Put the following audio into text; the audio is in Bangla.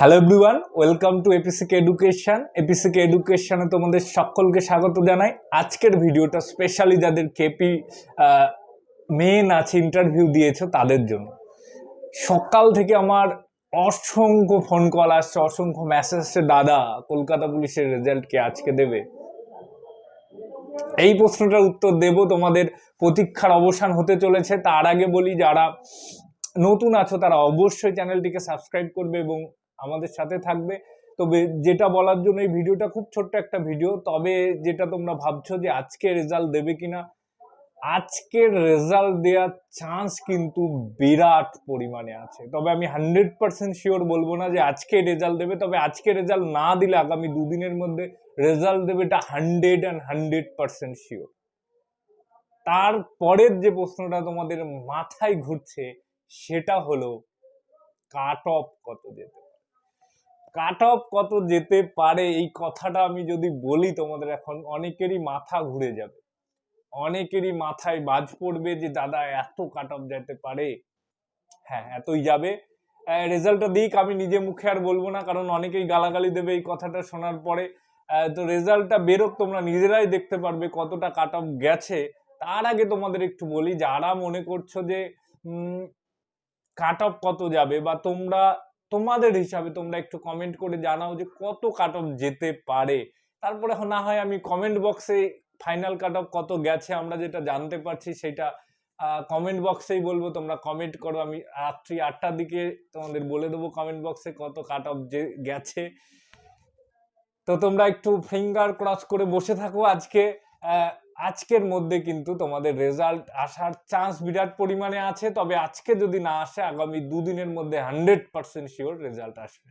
Hello everyone welcome to APCK education APCK এডুকেশানে তোমাদের সকলকে স্বাগত জানাই। আজকের ভিডিওটা স্পেশালি যাদের কেপি মেন আছে ইন্টারভিউ দিয়েছ তাদের জন্য। সকাল থেকে আমার অসংখ্য ফোন কল আসছে, অসংখ্য মেসেজ আসছে, দাদা, কলকাতা পুলিশের রেজাল্ট কে আজকে দেবে? এই প্রশ্নটার উত্তর দেব। তোমাদের প্রতীক্ষার অবসান হতে চলেছে। তার আগে বলি, যারা নতুন আছো, তারা অবশ্যই চ্যানেলটিকে সাবস্ক্রাইব করবে এবং আমাদের সাথে থাকবে। তবে যেটা বলার জন্য এই ভিডিওটা খুব ছোট্ট একটা ভিডিও। তবে যেটা তোমরা ভাবছ যে আজকে রেজাল্ট দেবে কিনা? আজকের রেজাল্ট দেওয়ার চান্স কিন্তু বিরাট পরিমাণে আছে। তবে আমি হান্ড্রেড পার্সেন্ট শিওর বলব না যে আজকে রেজাল্ট দেবে। তবে আজকে রেজাল্ট না দিলে আগামী দুদিনের মধ্যে রেজাল্ট দেবে এটা hundred and hundred percent sure তারপরের যে প্রশ্নটা তোমাদের মাথায় ঘুরছে, সেটা হলো কাট অফ কত যেতে কাট অফ কত যেতে পারে? এই কথাটা আমি যদি বলি, তোমাদের এখন অনেকেরই মাথা ঘুরে যাবে। অনেকেরই মাথায় বাজ পড়বে যে, দাদা, এত কাট অফ যেতে পারে? হ্যাঁ এতই যাবে। রেজাল্টটা দিক, আমি নিজে মুখে আর বলব না, কারণ অনেকেই গালাগালি দেবে এই কথাটা শোনার পরে। তো রেজাল্টটা বেরোক, তোমরা নিজেরাই দেখতে পারবে কতটা কাট অফ গেছে। তার আগে তোমাদের একটু বলি, যারা মনে করছ যে কাট অফ কত যাবে বা তোমরা তোমাদের হিসাবে তোমরা একটু কমেন্ট করে জানাও যে কত কাট অফ যেতে পারে। তারপরে না হয় আমি কমেন্ট বক্সে ফাইনাল কাট অফ কত গেছে আমরা যেটা জানতে পারছি সেটা কমেন্ট বক্সেই বলব, তোমরা কমেন্ট করো। আমি রাত্রি আটটার দিকে তোমাদের বলে দেবো কমেন্ট বক্সে কত কাট অফ যে গেছে। তো তোমরা একটু ফিঙ্গার ক্রস করে বসে থাকো আজকে। আজকের মধ্যে কিন্তু তোমাদের রেজাল্ট আসার চান্স বিরাট পরিমাণে আছে, তবে আজকে যদি না আসে, আগামী দুদিনের মধ্যে হান্ড্রেড পার্সেন্ট শিওর রেজাল্ট আসবে।